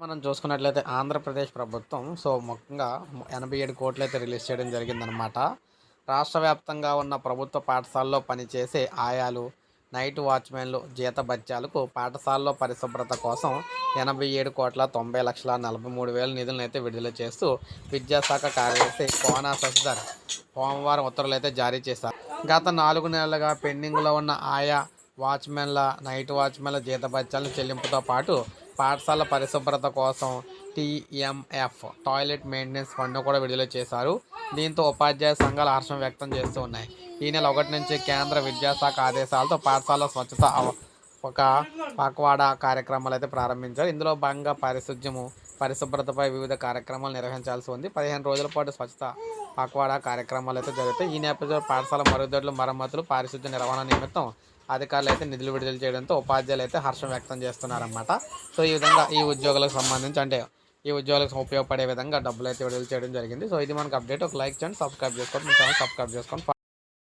మనం చూసుకున్నట్లయితే ఆంధ్రప్రదేశ్ ప్రభుత్వం సో ముఖ్యంగా ఎనభై ఏడు కోట్లు అయితే రిలీజ్ చేయడం జరిగిందనమాట రాష్ట్ర వ్యాప్తంగా ఉన్న ప్రభుత్వ పాఠశాలలో పనిచేసే ఆయాలు నైట్ వాచ్మెన్లు జీత బత్యాలకు పాఠశాలలో పరిశుభ్రత కోసం ఎనభై ఏడు కోట్ల తొంభై లక్షల నలభై మూడు వేల నిధులను అయితే విడుదల చేస్తూ విద్యాశాఖ కార్యదర్శి కోనా శశిధర్ సోమవారం ఉత్తర్వులు అయితే జారీ చేశారు. గత నాలుగు నెలలుగా పెండింగ్లో ఉన్న ఆయా వాచ్మెన్ల నైట్ వాచ్మెన్ల జీతభత్యాలను చెల్లింపుతో పాటు పాఠశాల పరిశుభ్రత కోసం టీఎంఎఫ్ టాయిలెట్ మెయింటెనెన్స్ ఫండ్ను కూడా విడుదల చేశారు. దీంతో ఉపాధ్యాయ సంఘాలు హర్షం వ్యక్తం చేస్తూ ఉన్నాయి. ఈ నెల ఒకటి నుంచి కేంద్ర విద్యాశాఖ ఆదేశాలతో పాఠశాల స్వచ్ఛత ఒక పక్వాడా కార్యక్రమాలు అయితే ప్రారంభించారు. ఇందులో భాగంగా పారిశుధ్యము పరిశుభ్రతపై వివిధ కార్యక్రమాలు నిర్వహించాల్సి ఉంది. పదిహేను రోజుల పాటు స్వచ్ఛత పక్వాడా కార్యక్రమాలు అయితే జరుగుతాయి. ఈ నేపథ్యంలో పాఠశాల మరుగుదొడ్లు మరమ్మతులు పారిశుద్ధ్య నిర్వహణ నిమిత్తం అధికారులు అయితే నిధులు విడుదల చేయడంతో ఉపాధ్యాయులు అయితే హర్షం వ్యక్తం చేస్తున్నారన్నమాట. సో ఈ విధంగా ఈ ఉద్యోగులకు సంబంధించి అంటే ఈ ఉద్యోగులకు ఉపయోగపడే విధంగా డబ్బులు అయితే విడుదల చేయడం జరిగింది. సో ఇది మనకు అప్డేట్ ఒక లైక్ చేయండి సబ్స్క్రైబ్ చేసుకోండి మీ ఛానల్ సబ్స్క్రైబ్ చేసుకోండి.